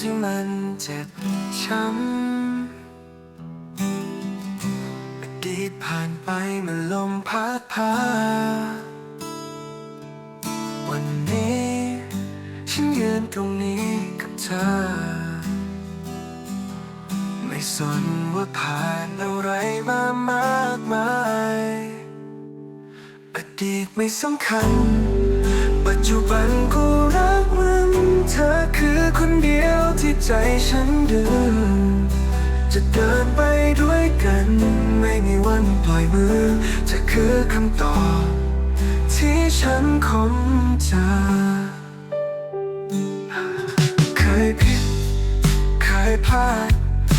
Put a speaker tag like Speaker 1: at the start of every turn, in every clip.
Speaker 1: ที่มันเจ็บช้ำอดีตผ่านไปมื่อลมพัดพา วันนี้ ฉันยืนตรงนี้กับเธอ ไม่สนว่าผ่านอะไรมามากมายอดีตไม่สำคัญ ใจฉันเดินจะเดินไปด้วยกัน ไม่มีวันปล่อยมือเธอคือคำตอบที่ฉันคงเจอเคยผิด เคยพลาด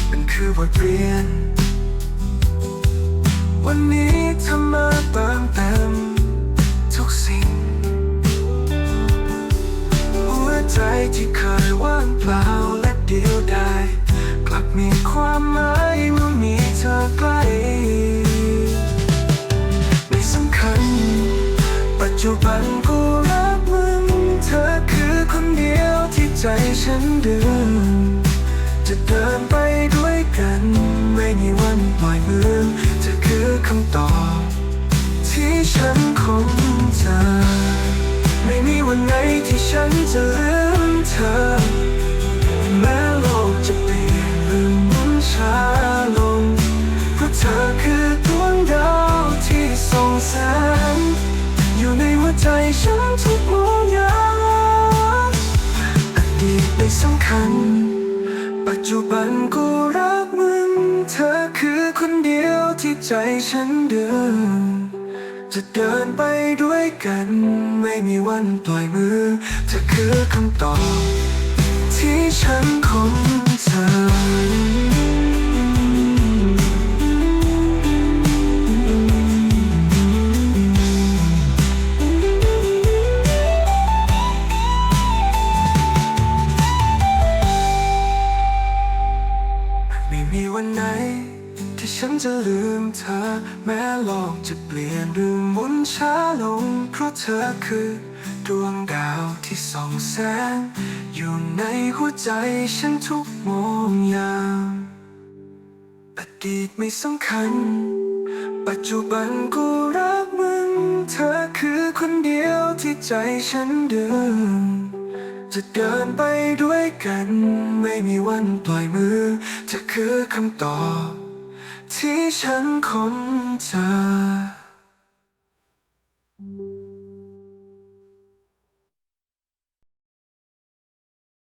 Speaker 1: มันคือบทเรียน วันนี้เธอมาเติมเต็มทุกสิ่ง หัวใจที่เคยว่างเปล่า จจุบันกูรักมึง เธอคือคนเดียวที่ใจฉันดึง จะเดินไปด้วยกัน ไม่มีวันปล่อยมือเธอคือคำตอบ ที่ฉันคงจะ ไม่มีวันไหนที่ฉันจะลืม วใจฉันทุกโมงยาอดีตไม่สำคัญ ปัจจุบันกูรักมึง เธอคือคนเดียวที่ใจฉันเดิน จะเดินไปด้วยกัน ไม่มีวันปล่อยมือ เธอคือคำตอบ ที่ฉันคงเจอ ฉันจะลืมเธอ แม้โลกจะเปลี่ยนหรือหมุนช้าลง เพราะเธอคือ ดวงดาวที่ส่องแสง อยู่ในหัวใจฉันทุกโมงยามอดีตไม่สำคัญ ปัจจุบันกูรักมึง เธอคือคนเดียวที่ใจฉันเดินจะเดินไปด้วยกัน ไม่มีวันปล่อยมือ เธอคือคำตอบ ที่ฉันคงเจอ